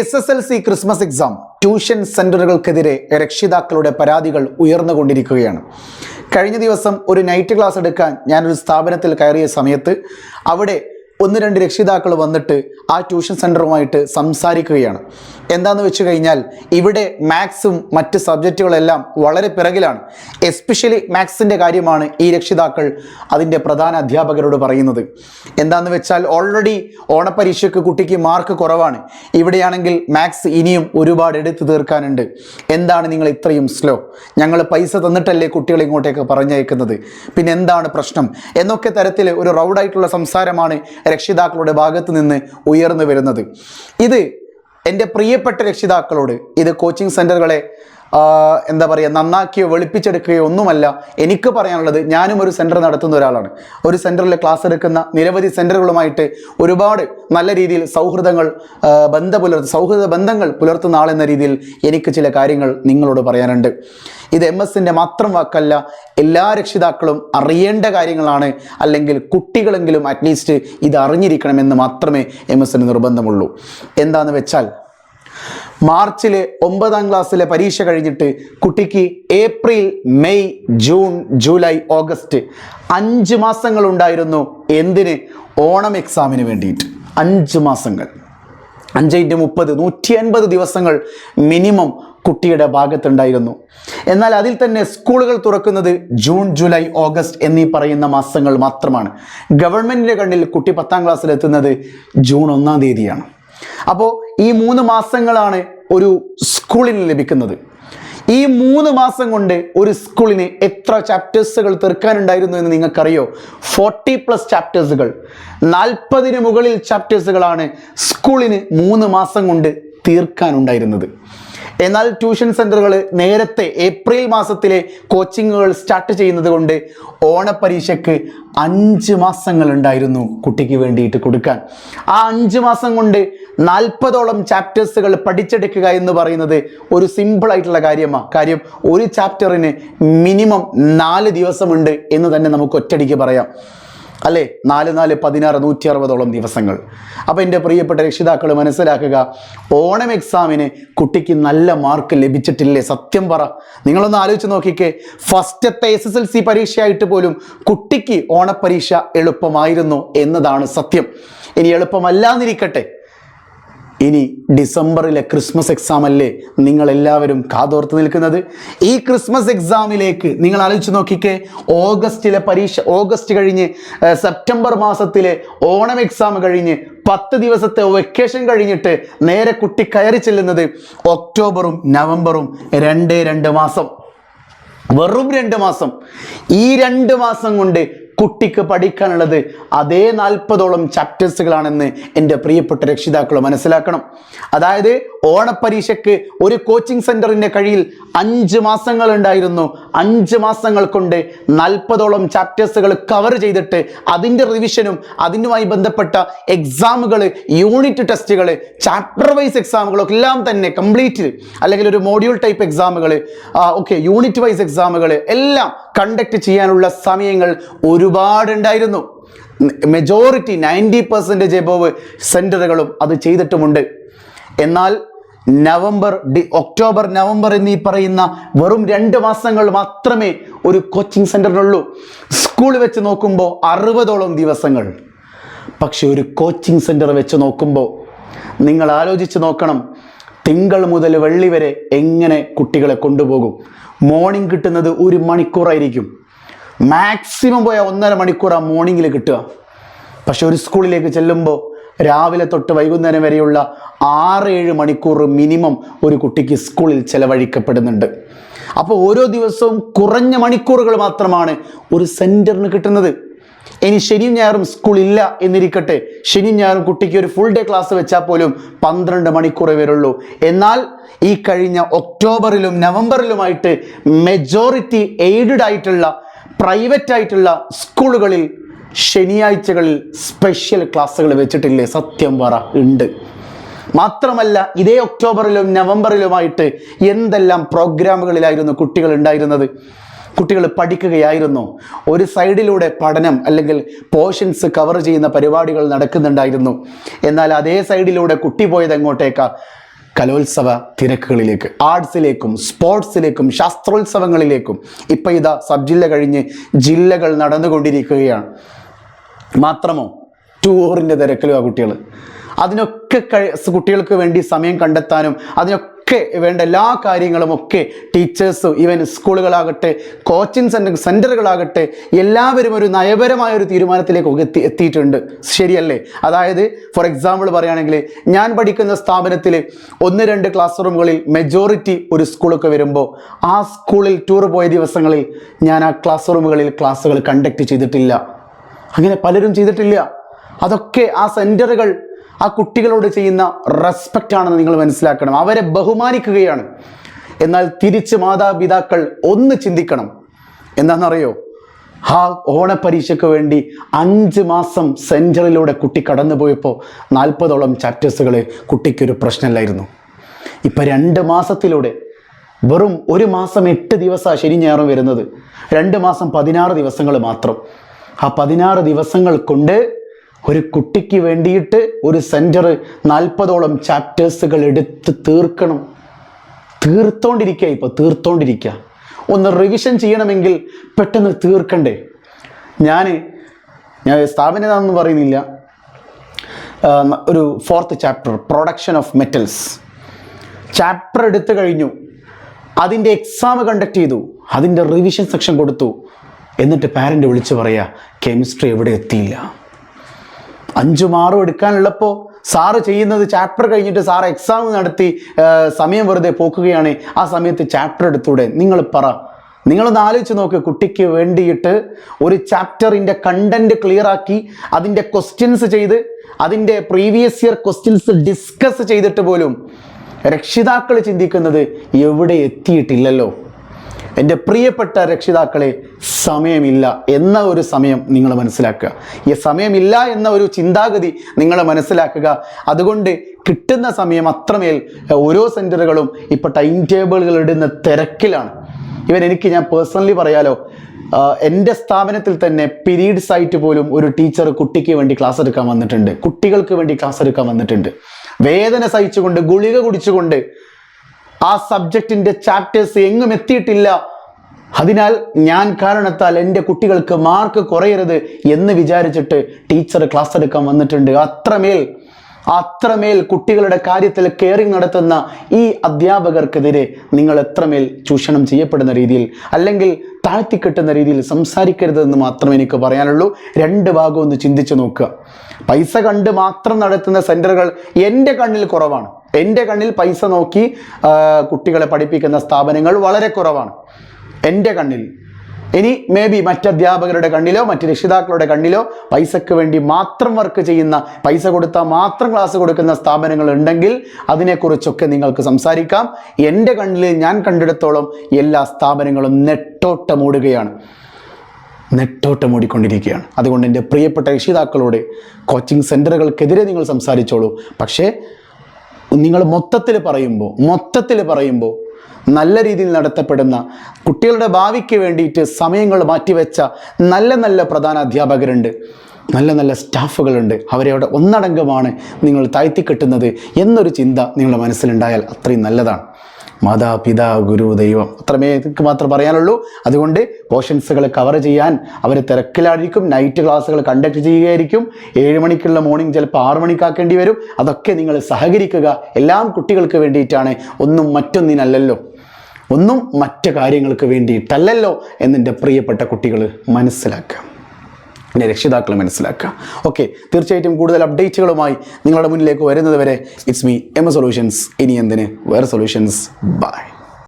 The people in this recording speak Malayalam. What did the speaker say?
S S L C Christmas exam tuition സെന്ററുകൾക്കെതിരെ രക്ഷിതാക്കളുടെ പരാതികൾ ഉയർന്നുകൊണ്ടിരിക്കുകയാണ്. കഴിഞ്ഞ ദിവസം ഒരു നൈറ്റ് ക്ലാസ് എടുക്കാൻ ഞാനൊരു സ്ഥാപനത്തിൽ കയറിയ സമയത്ത് അവിടെ ഒന്ന് രണ്ട് രക്ഷിതാക്കൾ വന്നിട്ട് ആ ട്യൂഷൻ സെന്ററുമായിട്ട് സംസാരിക്കുകയാണ്. എന്താന്ന് വെച്ച് കഴിഞ്ഞാൽ ഇവിടെ മാത്സും മറ്റ് സബ്ജക്റ്റുകളെല്ലാം വളരെ പിറകിലാണ്. എസ്പെഷ്യലി മാത്സിന്റെ കാര്യമാണ് ഈ രക്ഷിതാക്കൾ അതിന്റെ പ്രധാന അധ്യാപകരോട് പറയുന്നത്. എന്താന്ന് വെച്ചാൽ ഓൾറെഡി ഓണപ്പരീക്ഷയ്ക്ക് കുട്ടിക്ക് മാർക്ക് കുറവാണ്. ഇവിടെയാണെങ്കിൽ മാത്സ് ഇനിയും ഒരുപാട് എടുത്തു തീർക്കാനുണ്ട്. എന്താണ് നിങ്ങൾ ഇത്രയും സ്ലോ ഞങ്ങൾ പൈസ തന്നിട്ടല്ലേ കുട്ടികളെ ഇങ്ങോട്ടേക്ക് പറഞ്ഞയക്കുന്നത്? പിന്നെ എന്താണ് പ്രശ്നം? എന്നൊക്കെ തരത്തിൽ ഒരു റൗഡായിട്ടുള്ള സംസാരമാണ് രക്ഷിതാക്കളുടെ ഭാഗത്ത് നിന്ന് ഉയർന്നു വരുന്നത്. ഇത് എന്റെ പ്രിയപ്പെട്ട രക്ഷിതാക്കളോട് ഇത് കോച്ചിങ് സെന്ററുകളെ എന്താ പറയുക നന്നാക്കിയോ വെളുപ്പിച്ചെടുക്കുകയോ ഒന്നുമല്ല. എനിക്ക് പറയാനുള്ളത് ഞാനും ഒരു സെന്റർ നടത്തുന്ന ഒരാളാണ്. ഒരു സെന്ററിൽ ക്ലാസ് എടുക്കുന്ന നിരവധി സെന്ററുകളുമായിട്ട് ഒരുപാട് നല്ല രീതിയിൽ സൗഹൃദങ്ങൾ ബന്ധ പുലർ സൗഹൃദ ബന്ധങ്ങൾ പുലർത്തുന്ന ആളെന്ന രീതിയിൽ എനിക്ക് ചില കാര്യങ്ങൾ നിങ്ങളോട് പറയാനുണ്ട്. ഇത് എം എസിന്റെ മാത്രം വാക്കല്ല എല്ലാ രക്ഷിതാക്കളും അറിയേണ്ട കാര്യങ്ങളാണ്. അല്ലെങ്കിൽ കുട്ടികളെങ്കിലും അറ്റ്ലീസ്റ്റ് ഇത് അറിഞ്ഞിരിക്കണമെന്ന് മാത്രമേ എം എസിന് നിർബന്ധമുള്ളൂ. എന്താണെന്ന് വെച്ചാൽ മാർച്ചിലെ ഒമ്പതാം ക്ലാസ്സിലെ പരീക്ഷ കഴിഞ്ഞിട്ട് കുട്ടിക്ക് April May June July August അഞ്ച് മാസങ്ങൾ ഉണ്ടായിരുന്നു എന്തിന്? ഓണം എക്സാമിന് വേണ്ടിയിട്ട്. അഞ്ച് മാസങ്ങൾ. അഞ്ച് ഇന്റു മുപ്പത് നൂറ്റി അൻപത് ദിവസങ്ങൾ മിനിമം കുട്ടിയുടെ ഭാഗത്തുണ്ടായിരുന്നു. എന്നാൽ അതിൽ തന്നെ സ്കൂളുകൾ തുറക്കുന്നത് ജൂൺ ജൂലൈ ഓഗസ്റ്റ് എന്നീ പറയുന്ന മാസങ്ങൾ മാത്രമാണ്. ഗവൺമെന്റിന്റെ കണ്ണിൽ കുട്ടി പത്താം ക്ലാസ്സിലെത്തുന്നത് ജൂൺ ഒന്നാം തീയതിയാണ്. അപ്പോൾ ഈ മൂന്ന് മാസങ്ങളാണ് ഒരു സ്കൂളിന് ലഭിക്കുന്നത്. ഈ മൂന്ന് മാസം കൊണ്ട് ഒരു സ്കൂളിന് എത്ര ചാപ്റ്റേഴ്സുകൾ തീർക്കാനുണ്ടായിരുന്നു എന്ന് നിങ്ങൾക്കറിയോ? ഫോർട്ടി പ്ലസ് ചാപ്റ്റേഴ്സുകൾ നാൽപ്പതിന് മുകളിൽ ചാപ്റ്റേഴ്സുകളാണ് സ്കൂളിന് മൂന്ന് മാസം കൊണ്ട് തീർക്കാനുണ്ടായിരുന്നത്. എന്നാൽ ട്യൂഷൻ സെന്ററുകൾ നേരത്തെ ഏപ്രിൽ മാസത്തിലെ കോച്ചിങ്ങുകൾ സ്റ്റാർട്ട് ചെയ്യുന്നത് കൊണ്ട് ഓണപ്പരീക്ഷയ്ക്ക് അഞ്ച് മാസങ്ങൾ ഉണ്ടായിരുന്നു കുട്ടിക്ക് വേണ്ടിയിട്ട് കൊടുക്കാൻ. ആ അഞ്ച് മാസം കൊണ്ട് നാൽപ്പതോളം ചാപ്റ്റേഴ്സുകൾ പഠിച്ചെടുക്കുക എന്ന് പറയുന്നത് ഒരു സിമ്പിൾ ആയിട്ടുള്ള കാര്യമാണ് കാര്യം ഒരു ചാപ്റ്ററിന് മിനിമം നാല് ദിവസമുണ്ട് എന്ന് തന്നെ നമുക്ക് ഒറ്റടിക്ക് പറയാം. അല്ലേ? നാല് നാല് പതിനാറ് നൂറ്റി അറുപതോളം ദിവസങ്ങൾ. അപ്പോൾ എന്റെ പ്രിയപ്പെട്ട രക്ഷിതാക്കൾ മനസ്സിലാക്കുക ഓണം എക്സാമിന് കുട്ടിക്ക് നല്ല മാർക്ക് ലഭിച്ചിട്ടില്ലേ? സത്യം പറ. നിങ്ങളൊന്ന് ആലോചിച്ച് നോക്കിക്കേ. ഫസ്റ്റത്തെ എസ് എസ് എൽ സി പരീക്ഷയായിട്ട് പോലും കുട്ടിക്ക് ഓണപ്പരീക്ഷ എളുപ്പമായിരുന്നു എന്നതാണ് സത്യം. ഇനി എളുപ്പമല്ലാന്നിരിക്കട്ടെ ഇനി ഡിസംബറിലെ ക്രിസ്മസ് എക്സാം അല്ലേ നിങ്ങൾ എല്ലാവരും കാതോർത്ത് നിൽക്കുന്നത്? ഈ ക്രിസ്മസ് എക്സാമിലേക്ക് നിങ്ങൾ ആലോചിച്ച് നോക്കിക്കേ. ഓഗസ്റ്റിലെ പരീക്ഷ ഓഗസ്റ്റ് കഴിഞ്ഞ് സെപ്റ്റംബർ മാസത്തിലെ ഓണം എക്സാം കഴിഞ്ഞ് പത്ത് ദിവസത്തെ വെക്കേഷൻ കഴിഞ്ഞിട്ട് നേരെ കുട്ടി കയറി ചെല്ലുന്നത് ഒക്ടോബറും നവംബറും രണ്ട് രണ്ട് മാസം. വെറും രണ്ട് മാസം. ഈ രണ്ട് മാസം കൊണ്ട് കുട്ടിക്ക് പഠിക്കാനുള്ളത് അതേ നാൽപ്പതോളം ചാപ്റ്റേഴ്സുകളാണെന്ന് എന്റെ പ്രിയപ്പെട്ട രക്ഷിതാക്കൾ മനസ്സിലാക്കണം. അതായത് ഓണപ്പരീക്ഷയ്ക്ക് ഒരു കോച്ചിങ് സെന്ററിന്റെ കഴിയിൽ അഞ്ച് മാസങ്ങൾ ഉണ്ടായിരുന്നു. അഞ്ച് മാസങ്ങൾ കൊണ്ട് നാൽപ്പതോളം ചാപ്റ്റേഴ്സുകൾ കവർ ചെയ്തിട്ട് അതിന്റെ റിവിഷനും അതിനുമായി ബന്ധപ്പെട്ട എക്സാമുകൾ യൂണിറ്റ് ടെസ്റ്റുകൾ ചാപ്റ്റർ വൈസ് എക്സാമുകളൊക്കെ എല്ലാം തന്നെ കംപ്ലീറ്റ് അല്ലെങ്കിൽ ഒരു മോഡ്യൂൾ ടൈപ്പ് എക്സാമുകൾ ഓക്കെ യൂണിറ്റ് വൈസ് എക്സാമുകൾ എല്ലാം കണ്ടക്ട് ചെയ്യാനുള്ള സമയങ്ങൾ ഒരുപാടുണ്ടായിരുന്നു മെജോറിറ്റി നയന്റി പെർസെന്റേജ് എബോവ് സെന്ററുകളും അത് ചെയ്തിട്ടുമുണ്ട്. എന്നാൽ നവംബർ ഡി ഒക്ടോബർ നവംബർ എന്നീ പറയുന്ന വെറും രണ്ട് മാസങ്ങൾ മാത്രമേ ഒരു കോച്ചിങ് സെന്ററിനുള്ളൂ സ്കൂൾ വെച്ച് നോക്കുമ്പോൾ അറുപതോളം ദിവസങ്ങൾ. പക്ഷെ ഒരു കോച്ചിങ് സെന്റർ വെച്ച് നോക്കുമ്പോൾ നിങ്ങൾ ആലോചിച്ച് നോക്കണം തിങ്കൾ മുതൽ വെള്ളി വരെ എങ്ങനെ കുട്ടികളെ കൊണ്ടുപോകും? മോർണിംഗ് കിട്ടുന്നത് ഒരു മണിക്കൂറായിരിക്കും. മാക്സിമം പോയ ഒന്നര മണിക്കൂറാണ് മോർണിംഗിൽ കിട്ടുക. പക്ഷെ ഒരു സ്കൂളിലേക്ക് ചെല്ലുമ്പോൾ രാവിലെ തൊട്ട് വൈകുന്നേരം വരെയുള്ള ആറ് ഏഴ് മണിക്കൂർ മിനിമം ഒരു കുട്ടിക്ക് സ്കൂളിൽ ചെലവഴിക്കപ്പെടുന്നുണ്ട്. അപ്പോൾ ഓരോ ദിവസവും കുറഞ്ഞ മണിക്കൂറുകൾ മാത്രമാണ് ഒരു സെന്ററിന് കിട്ടുന്നത്. ഇനി ശനിയും ഞായറും സ്കൂൾ ഇല്ല എന്നിരിക്കട്ടെ. ശനിയും ഞായറും കുട്ടിക്ക് ഒരു ഫുൾ ഡേ ക്ലാസ് വെച്ചാൽ പോലും പന്ത്രണ്ട് മണിക്കൂറേ വരുള്ളൂ. എന്നാൽ ഈ കഴിഞ്ഞ ഒക്ടോബറിലും നവംബറിലുമായിട്ട് മെജോറിറ്റി എയ്ഡഡ് ആയിട്ടുള്ള പ്രൈവറ്റ് ആയിട്ടുള്ള സ്കൂളുകളിൽ ശനിയാഴ്ചകളിൽ സ്പെഷ്യൽ ക്ലാസ്സുകൾ വെച്ചിട്ടില്ലേ? സത്യം പറ ഉണ്ട്. മാത്രമല്ല ഇതേ ഒക്ടോബറിലും നവംബറിലുമായിട്ട് എന്തെല്ലാം പ്രോഗ്രാമുകളിലായിരുന്നു കുട്ടികൾ ഉണ്ടായിരുന്നത്? കുട്ടികൾ പഠിക്കുകയായിരുന്നു. ഒരു സൈഡിലൂടെ പഠനം അല്ലെങ്കിൽ പോർഷൻസ് കവർ ചെയ്യുന്ന പരിപാടികൾ നടക്കുന്നുണ്ടായിരുന്നു. എന്നാൽ അതേ സൈഡിലൂടെ കുട്ടി പോയത് എങ്ങോട്ടേക്കാ? കലോത്സവ തിരക്കുകളിലേക്ക് ആർട്സിലേക്കും സ്പോർട്സിലേക്കും ശാസ്ത്രോത്സവങ്ങളിലേക്കും ഇപ്പം ഇതാ സബ് ജില്ല കഴിഞ്ഞ് ജില്ലകൾ നടന്നുകൊണ്ടിരിക്കുകയാണ്. മാത്രമോ ടൂറിന്റെ തിരക്കിലും ആ കുട്ടികൾ അതിനൊക്കെ കുട്ടികൾക്ക് വേണ്ടി സമയം കണ്ടെത്താനും അതിനൊക്കെ വേണ്ട എല്ലാ കാര്യങ്ങളും ഒക്കെ ടീച്ചേഴ്സും ഈവൻ സ്കൂളുകളാകട്ടെ കോച്ചിങ് സെന്റർ സെന്ററുകളാകട്ടെ എല്ലാവരും ഒരു നയപരമായ ഒരു തീരുമാനത്തിലേക്ക് എത്തി എത്തിയിട്ടുണ്ട്. ശരിയല്ലേ? അതായത് ഫോർ എക്സാമ്പിൾ പറയുകയാണെങ്കിൽ ഞാൻ പഠിക്കുന്ന സ്ഥാപനത്തിൽ ഒന്ന് രണ്ട് ക്ലാസ് റൂമുകളിൽ മെജോറിറ്റി ഒരു സ്കൂളൊക്കെ വരുമ്പോൾ ആ സ്കൂളിൽ ടൂർ പോയ ദിവസങ്ങളിൽ ഞാൻ ആ ക്ലാസ് റൂമുകളിൽ ക്ലാസ്സുകൾ കണ്ടക്ട് ചെയ്തിട്ടില്ല. അങ്ങനെ പലരും ചെയ്തിട്ടില്ല. അതൊക്കെ ആ സെന്ററുകൾ ആ കുട്ടികളോട് ചെയ്യുന്ന റെസ്പെക്റ്റ് ആണെന്ന് നിങ്ങൾ മനസ്സിലാക്കണം. അവരെ ബഹുമാനിക്കുകയാണ്. എന്നാൽ തിരിച്ച് മാതാപിതാക്കൾ ഒന്ന് ചിന്തിക്കണം. എന്താണെന്നറിയോ? ആ ഓണപ്പരീക്ഷയ്ക്ക് വേണ്ടി അഞ്ച് മാസം സെന്ററിലൂടെ കുട്ടി കടന്നുപോയപ്പോൾ നാൽപ്പതോളം ചാപ്റ്റേഴ്സുകൾ കുട്ടിക്കൊരു പ്രശ്നമല്ലായിരുന്നു. ഇപ്പം രണ്ട് മാസത്തിലൂടെ വെറും ഒരു മാസം എട്ട് ദിവസമാണ് ശനി ഞായറും വരുന്നത്. രണ്ട് മാസം പതിനാറ് ദിവസങ്ങൾ മാത്രം. ആ പതിനാറ് ദിവസങ്ങൾ കൊണ്ട് ഒരു കുട്ടിക്ക് വേണ്ടിയിട്ട് ഒരു സെന്റർ നാൽപ്പതോളം ചാപ്റ്റേഴ്സുകൾ എടുത്ത് തീർക്കണം. തീർത്തോണ്ടിരിക്കുക ഇപ്പോൾ തീർത്തോണ്ടിരിക്കുക ഒന്ന് റിവിഷൻ ചെയ്യണമെങ്കിൽ പെട്ടെന്ന് തീർക്കണ്ടേ? ഞാൻ ഞാൻ സ്ഥാപനതാണെന്ന് പറയുന്നില്ല. ഒരു fourth chapter production of metals chapter എടുത്തു കഴിഞ്ഞു. അതിന്റെ എക്സാം കണ്ടക്ട് ചെയ്തു. അതിന്റെ റിവിഷൻ സെക്ഷൻ കൊടുത്തു. എന്നിട്ട് പാരന്റ് വിളിച്ച് പറയാ കെമിസ്ട്രി എവിടെ എത്തിയില്ല? അഞ്ചും മാറും എടുക്കാനുള്ളപ്പോൾ സാറ് ചെയ്യുന്നത് ചാപ്റ്റർ കഴിഞ്ഞിട്ട് സാർ എക്സാം നടത്തി സമയം വെറുതെ പോക്കുകയാണ്. ആ സമയത്ത് ചാപ്റ്റർ എടുത്തൂടെ? നിങ്ങൾ പറ. നിങ്ങളൊന്ന് ആലോചിച്ച് നോക്ക്. കുട്ടിക്ക് വേണ്ടിയിട്ട് ഒരു ചാപ്റ്ററിന്റെ കണ്ടന്റ് ക്ലിയർ ആക്കി അതിന്റെ ക്വസ്റ്റ്യൻസ് ചെയ്ത് അതിന്റെ പ്രീവിയസ് ഇയർ ക്വസ്റ്റ്യൻസ് ഡിസ്കസ് ചെയ്തിട്ട് പോലും രക്ഷിതാക്കൾ ചിന്തിക്കുന്നത് എവിടെ എത്തിയിട്ടില്ലല്ലോ? എന്റെ പ്രിയപ്പെട്ട രക്ഷിതാക്കളെ സമയമില്ല എന്ന ഒരു സമയം നിങ്ങൾ മനസ്സിലാക്കുക. ഈ സമയമില്ല എന്ന ഒരു ചിന്താഗതി നിങ്ങൾ മനസ്സിലാക്കുക. അതുകൊണ്ട് കിട്ടുന്ന സമയം അത്രമേൽ ഓരോ സെന്ററുകളും ഇപ്പോൾ ടൈം ടേബിളുകൾ ഇടുന്ന തിരക്കിലാണ്. ഇവൻ എനിക്ക് ഞാൻ പേഴ്സണലി പറയാലോ എന്റെ സ്ഥാപനത്തിൽ തന്നെ പീരീഡ്സ് ആയിട്ട് പോലും ഒരു ടീച്ചർ കുട്ടിക്ക് വേണ്ടി ക്ലാസ് എടുക്കാൻ വന്നിട്ടുണ്ട്. കുട്ടികൾക്ക് വേണ്ടി ക്ലാസ് എടുക്കാൻ വന്നിട്ടുണ്ട്. വേദന സഹിച്ചുകൊണ്ട് ഗുളിക കുടിച്ചുകൊണ്ട് ആ സബ്ജക്റ്റിന്റെ ചാപ്റ്റേഴ്സ് എങ്ങും എത്തിയിട്ടില്ല. അതിനാൽ ഞാൻ കാരണത്താൽ എന്റെ കുട്ടികൾക്ക് മാർക്ക് കുറയരുത് എന്ന് വിചാരിച്ചിട്ട് ടീച്ചർ ക്ലാസ് എടുക്കാൻ വന്നിട്ടുണ്ട്. അത്രമേൽ അത്രമേൽ കുട്ടികളുടെ കാര്യത്തിൽ കെയറിങ് നടത്തുന്ന ഈ അധ്യാപകർക്കെതിരെ നിങ്ങൾ എത്രമേൽ ചൂഷണം ചെയ്യപ്പെടുന്ന രീതിയിൽ അല്ലെങ്കിൽ താഴ്ത്തിക്കെട്ടുന്ന രീതിയിൽ സംസാരിക്കരുതെന്ന് മാത്രം എനിക്ക് പറയാനുള്ളൂ. രണ്ട് ഭാഗം ഒന്ന് ചിന്തിച്ചു നോക്കുക. പൈസ കണ്ട് മാത്രം നടത്തുന്ന സെന്ററുകൾ എന്റെ കണ്ണിൽ കുറവാണ്. എന്റെ കണ്ണിൽ പൈസ നോക്കി കുട്ടികളെ പഠിപ്പിക്കുന്ന സ്ഥാപനങ്ങൾ വളരെ കുറവാണ്. എന്റെ കണ്ണിൽ. ഇനി മേ ബി മറ്റധ്യാപകരുടെ കണ്ണിലോ മറ്റ് രക്ഷിതാക്കളുടെ കണ്ണിലോ പൈസയ്ക്ക് വേണ്ടി മാത്രം വർക്ക് ചെയ്യുന്ന പൈസ കൊടുത്താൽ മാത്രം ക്ലാസ് കൊടുക്കുന്ന സ്ഥാപനങ്ങൾ ഉണ്ടെങ്കിൽ അതിനെക്കുറിച്ചൊക്കെ നിങ്ങൾക്ക് സംസാരിക്കാം. എന്റെ കണ്ണിൽ ഞാൻ കണ്ടിടത്തോളം എല്ലാ സ്ഥാപനങ്ങളും നെട്ടോട്ടമോടുകയാണ് നെട്ടോട്ടം ഓടിക്കൊണ്ടിരിക്കുകയാണ് അതുകൊണ്ട് എന്റെ പ്രിയപ്പെട്ട രക്ഷിതാക്കളോട് കോച്ചിങ് സെന്ററുകൾക്കെതിരെ നിങ്ങൾ സംസാരിച്ചോളൂ. പക്ഷേ നിങ്ങൾ മൊത്തത്തിൽ പറയുമ്പോൾ മൊത്തത്തിൽ പറയുമ്പോൾ നല്ല രീതിയിൽ നടത്തപ്പെടുന്ന കുട്ടികളുടെ ഭാവിക്ക് വേണ്ടിയിട്ട് സമയങ്ങൾ മാറ്റിവെച്ച നല്ല നല്ല പ്രധാന അധ്യാപകരുണ്ട്. നല്ല നല്ല സ്റ്റാഫുകളുണ്ട്. അവരെ അവിടെ ഒന്നടങ്കമാണ് നിങ്ങൾ താഴ്ത്തിക്കെട്ടുന്നത് എന്നൊരു ചിന്ത നിങ്ങളുടെ മനസ്സിലുണ്ടായാൽ അത്രയും നല്ലതാണ്. മാതാപിതാ ഗുരു ദൈവം. അത്രമേ എനിക്ക് മാത്രം പറയാനുള്ളൂ. അതുകൊണ്ട് പോർഷൻസുകൾ കവർ ചെയ്യാൻ അവർ തിരക്കിലായിരിക്കും. നൈറ്റ് ക്ലാസ്സുകൾ കണ്ടക്ട് ചെയ്യുകയായിരിക്കും. ഏഴ് മണിക്കുള്ള മോർണിംഗ് ചിലപ്പോൾ ആറ് മണിക്കാക്കേണ്ടി വരും. അതൊക്കെ നിങ്ങൾ സഹകരിക്കുക. എല്ലാം കുട്ടികൾക്ക് വേണ്ടിയിട്ടാണ്. ഒന്നും മറ്റൊന്നിനല്ലല്ലോ. ഒന്നും മറ്റു കാര്യങ്ങൾക്ക് വേണ്ടിയിട്ടല്ലല്ലോ എന്നെന്റെ പ്രിയപ്പെട്ട കുട്ടികൾ മനസ്സിലാക്കുക. എന്റെ രക്ഷിതാക്കൾ മനസ്സിലാക്കുക. ഓക്കെ തീർച്ചയായിട്ടും കൂടുതൽ അപ്ഡേറ്റുകളുമായി നിങ്ങളുടെ മുന്നിലേക്ക് വരുന്നത് വരെ ഇറ്റ്സ് മീ എം സൊല്യൂഷൻസ് ഇനി എന്തിന്? വേറെ സൊല്യൂഷൻസ് ബൈ